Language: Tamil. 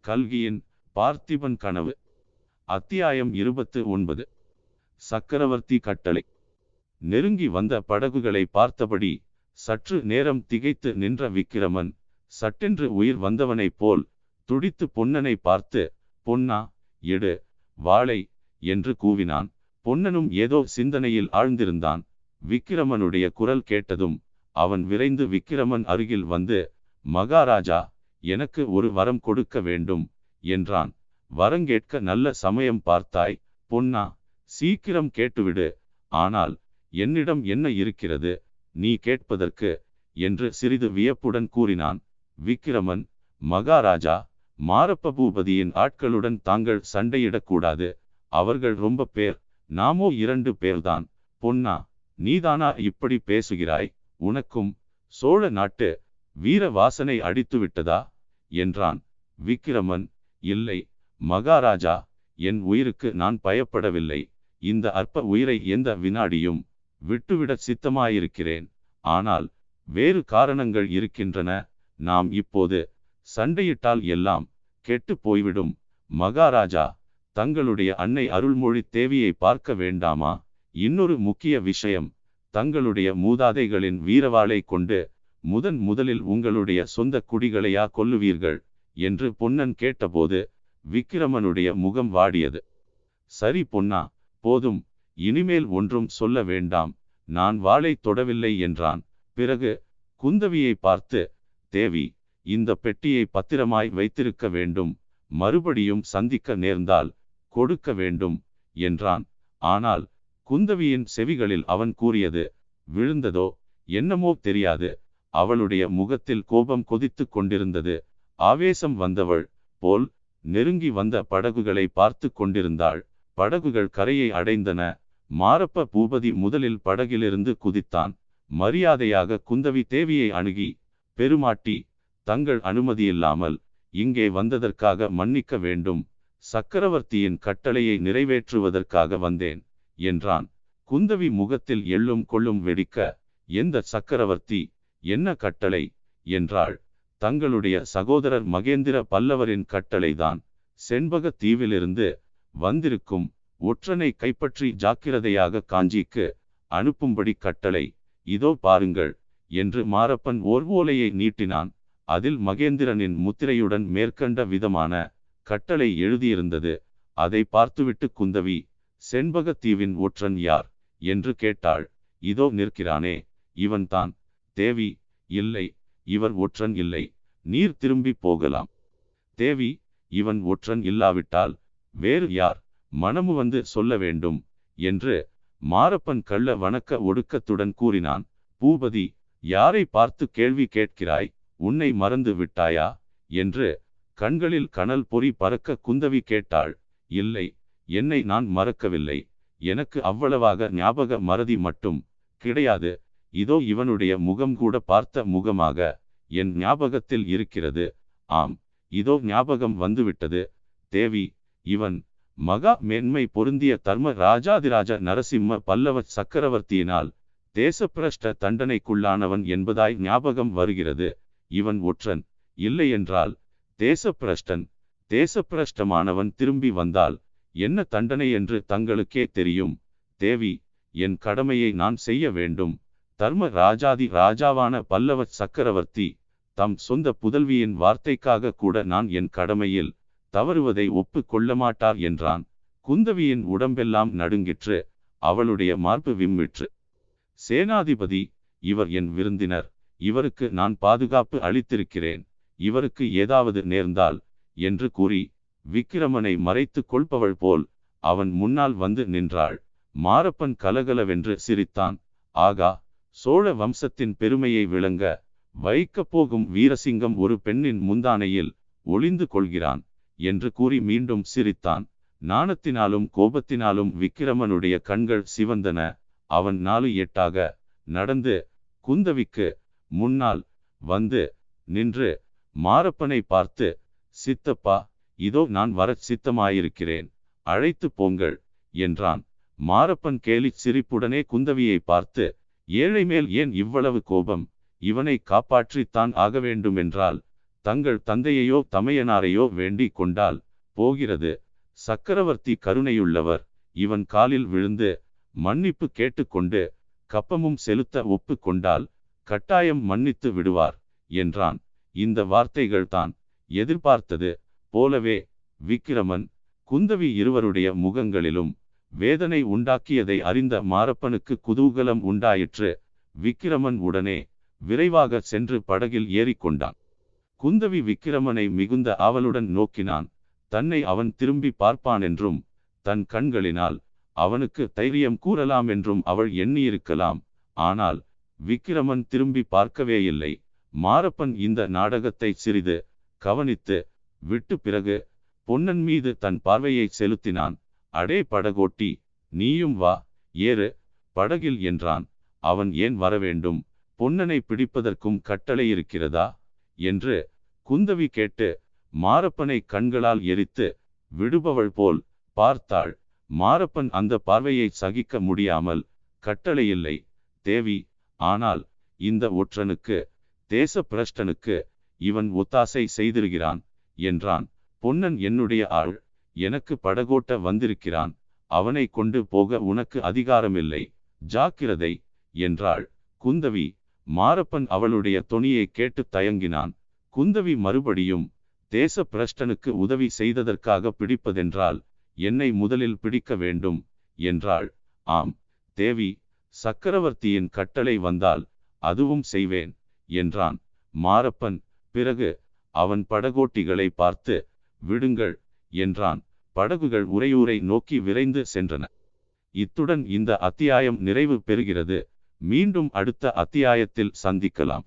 கல்கியின் பார்த்திபன் கனவு அத்தியாயம் இருபத்து ஒன்பது சக்கரவர்த்தி கட்டளை. நெருங்கி வந்த படகுகளை பார்த்தபடி சற்று நேரம் திகைத்து நின்ற விக்கிரமன் சட்டென்று உயிர் வந்தவனைப் போல் துடித்து பொன்னனை பார்த்து பொன்னா எடு வாளை என்று கூவினான். பொன்னனும் ஏதோ சிந்தனையில் ஆழ்ந்திருந்தான். விக்கிரமனுடைய குரல் கேட்டதும் அவன் விரைந்து விக்கிரமன் அருகில் வந்து மகாராஜா எனக்கு ஒரு வரம் கொடுக்க வேண்டும் என்றான். வரங்கேட்க நல்ல சமயம் பார்த்தாய் பொன்னா சீக்கிரம் கேட்டுவிடு. ஆனால் என்னிடம் என்ன இருக்கிறது நீ கேட்பதற்கு என்று சிறிது வியப்புடன் கூறினான். விக்கிரமன் மகாராஜா மாரப்ப பூபதியின் ஆட்களுடன் தாங்கள் சண்டையிடக்கூடாது. அவர்கள் ரொம்ப பேர். நாமோ இரண்டு பேர்தான். பொன்னா நீதானா இப்படி பேசுகிறாய்? உனக்கும் சோழ நாட்டு வீர வாசனை அடித்து விட்டதா? என்றான். விக்கிரமன் இல்லை மகாராஜா என் உயிருக்கு நான் பயப்படவில்லை. இந்த அற்ப உயிரை எந்த வினாடியும் விட்டுவிட சித்தமாயிருக்கிறேன். ஆனால் வேறு காரணங்கள் இருக்கின்றன. நாம் இப்போது சண்டையிட்டால் எல்லாம் கெட்டு போய்விடும். மகாராஜா தங்களுடைய அன்னை அருள்மொழி தேவியை பார்க்க வேண்டாமா? இன்னொரு முக்கிய விஷயம் தங்களுடைய மூதாதைகளின் வீரவாளை கொண்டு முதன் முதலில் உங்களுடைய சொந்த குடிகளையா கொல்லுவீர்கள்? என்று பொன்னன் கேட்டபோது விக்கிரமனுடைய முகம் வாடியது. சரி பொன்னா போதும் இனிமேல் ஒன்றும் சொல்ல வேண்டாம் நான் வாளை தொடவில்லை என்றான். பிறகு குந்தவியை பார்த்து தேவி இந்த பெட்டியை பத்திரமாய் வைத்திருக்க வேண்டும் மறுபடியும் சந்திக்க நேர்ந்தால் கொடுக்க வேண்டும் என்றான். ஆனால் குந்தவியின் செவிகளில் அவன் கூறியது விழுந்ததோ என்னமோ தெரியாது. அவளுடைய முகத்தில் கோபம் கொதித்து கொண்டிருந்தது. ஆவேசம் வந்தவள் போல் நெருங்கி வந்த படகுகளை பார்த்து கொண்டிருந்தாள். படகுகள் கரையை அடைந்தன. மாரப்ப பூபதி முதலில் படகிலிருந்து குதித்தான். மரியாதையாக குந்தவி தேவியை அணுகி பெருமாட்டி தங்கள் அனுமதியில்லாமல் இங்கே வந்ததற்காக மன்னிக்க வேண்டும். சக்கரவர்த்தியின் கட்டளையை நிறைவேற்றுவதற்காக வந்தேன் என்றான். குந்தவி முகத்தில் எள்ளும் கொள்ளும் வெடிக்க எந்த சக்கரவர்த்தி என்ன கட்டளை? என்றாள். தங்களுடைய சகோதரர் மகேந்திர பல்லவரின் கட்டளைதான். செண்பக தீவிலிருந்து வந்திருக்கும் ஒற்றனை கைப்பற்றி ஜாக்கிரதையாக காஞ்சிக்கு அனுப்பும்படி கட்டளை. இதோ பாருங்கள் என்று மாரப்பன் ஓர் ஓலையை நீட்டினான். அதில் மகேந்திரனின் முத்திரையுடன் மேற்கண்ட விதமான கட்டளை எழுதியிருந்தது. அதை பார்த்துவிட்டு குந்தவி செண்பகத்தீவின் ஒற்றன் யார்? என்று கேட்டாள். இதோ நிற்கிறானே இவன்தான் தேவி இல்லை இவர் ஒற்றன் இல்லை. நீர் திரும்பி போகலாம். தேவி இவன் ஒற்றன் இல்லாவிட்டால் வேறு யார் மனமு வந்து சொல்ல வேண்டும்? என்று மாரப்பன் கள்ள வணக்க ஒடுக்கத்துடன் கூறினான். பூபதி யாரை பார்த்து கேள்வி கேட்கிறாய்? உன்னை மறந்து விட்டாயா? என்று கண்களில் கனல் பொறி பறக்க குந்தவி கேட்டாள் இல்லை என்னை நான் மறக்கவில்லை. எனக்கு அவ்வளவாக ஞாபக மறதி மட்டும் கிடையாது. இதோ இவனுடைய முகம் கூட பார்த்த முகமாக என் ஞாபகத்தில் இருக்கிறது. ஆம் இதோ ஞாபகம் வந்துவிட்டது. தேவி இவன் மகா மேன்மை பொருந்திய தர்ம ராஜாதிராஜ நரசிம்ம பல்லவ சக்கரவர்த்தியினால் தேசப்பிரஷ்ட தண்டனைக்குள்ளானவன் என்பதாய் ஞாபகம் வருகிறது. இவன் ஒற்றன் இல்லையென்றால் தேசப்பிரஷ்டன். தேசப்பிரஷ்டமானவன் திரும்பி வந்தால் என்ன தண்டனை என்று தங்களுக்கே தெரியும். தேவி என் கடமையை நான் செய்ய வேண்டும். தர்ம ராஜாதி ராஜாவான பல்லவ சக்கரவர்த்தி தம் சொந்த புதல்வியின் வார்த்தைக்காக கூட நான் என் கடமையில் தவறுவதை ஒப்பு கொள்ள மாட்டார் என்றான். குந்தவியின் உடம்பெல்லாம் நடுங்கிற்று. அவளுடைய மார்பு விம்மிற்று. சேனாதிபதி இவர் என் விருந்தினர். இவருக்கு நான் பாதுகாப்பு அளித்திருக்கிறேன். இவருக்கு ஏதாவது நேர்ந்தால் என்று கூறி விக்கிரமனை மறைத்து கொள்பவள் போல் அவன் முன்னால் வந்து நின்றாள். மாரப்பன் கலகலவென்று சிரித்தான். ஆகா சோழ வம்சத்தின் பெருமையை விளங்க வைக்கப் போகும் வீரசிங்கம் ஒரு பெண்ணின் முந்தானையில் ஒளிந்து கொள்கிறான் என்று கூறி மீண்டும் சிரித்தான். நாணத்தினாலும் கோபத்தினாலும் விக்கிரமனுடைய கண்கள் சிவந்தன. அவன் நாலு எட்டாக நடந்து குந்தவிக்கு முன்னால் வந்து நின்று மாரப்பனை பார்த்து சித்தப்பா இதோ நான் வரச் சித்தமாயிருக்கிறேன். அழைத்து போங்கள் என்றான். மாரப்பன் கேலி சிரிப்புடனே குந்தவியை பார்த்து ஏழை மேல் ஏன் இவ்வளவு கோபம்? இவனை காப்பாற்றித்தான் ஆக வேண்டுமென்றால் தங்கள் தந்தையையோ தமையனாரையோ வேண்டிக் கொண்டால் போகிறது. சக்கரவர்த்தி கருணையுள்ளவர். இவன் காலில் விழுந்து மன்னிப்பு கேட்டுக்கொண்டு கப்பமும் செலுத்த ஒப்பு கொண்டால் கட்டாயம் மன்னித்து விடுவார் என்றான். இந்த வார்த்தைகள்தான் எதிர்பார்த்தது போலவே விக்கிரமன் குந்தவி இருவருடைய முகங்களிலும் வேதனை உண்டாக்கியதை அறிந்த மாரப்பனுக்கு குதூகலம் உண்டாயிற்று. விக்கிரமன் உடனே விரைவாக சென்று படகில் ஏறிக்கொண்டான். குந்தவி விக்கிரமனை மிகுந்த ஆவலுடன் நோக்கினான். தன்னை அவன் திரும்பி பார்ப்பான் என்றும் தன் கண்களினால் அவனுக்கு தைரியம் கூறலாம் என்றும் அவள் எண்ணியிருக்கலாம். ஆனால் விக்கிரமன் திரும்பி பார்க்கவே இல்லை மாரப்பன் இந்த நாடகத்தை சிறிது கவனித்து விட்டு பிறகு பொன்னன் மீது தன் பார்வையை செலுத்தினான். அடே படகோட்டி நீயும் வா ஏறு படகில் என்றான். அவன் ஏன் வரவேண்டும்? பொன்னனை பிடிப்பதற்கும் கட்டளை இருக்கிறதா? என்று குந்தவி கேட்டு மாரப்பனை கண்களால் எரித்து விடுபவள் போல் பார்த்தாள். மாரப்பன் அந்த பார்வையை சகிக்க முடியாமல் கட்டளையில்லை தேவி ஆனால் இந்த ஒற்றனுக்கு தேச பிரஷ்டனுக்கு இவன் ஒத்தாசை செய்திருக்கிறான் என்றான். பொன்னன் என்னுடைய ஆள் எனக்கு படகோட்ட வந்திருக்கிறான் அவனை கொண்டு போக உனக்கு அதிகாரமில்லை ஜாக்கிரதை என்றாள். குந்தவி மாரப்பன் அவளுடைய தொனியை கேட்டு தயங்கினான். குந்தவி மறுபடியும் தேச பிரஷ்டனுக்கு உதவி செய்ததற்காக பிடிப்பதென்றால் என்னை முதலில் பிடிக்க வேண்டும் என்றாள். ஆம் தேவி சக்கரவர்த்தியின் கட்டளை வந்தால் அதுவும் செய்வேன் என்றான். மாரப்பன் பிறகு அவன் படகோட்டிகளை பார்த்து விடுங்கள் என்றான். படகுகள் உறையூரை நோக்கி விரைந்து சென்றன. இத்துடன் இந்த அத்தியாயம் நிறைவு பெறுகிறது. மீண்டும் அடுத்த அத்தியாயத்தில் சந்திக்கலாம்.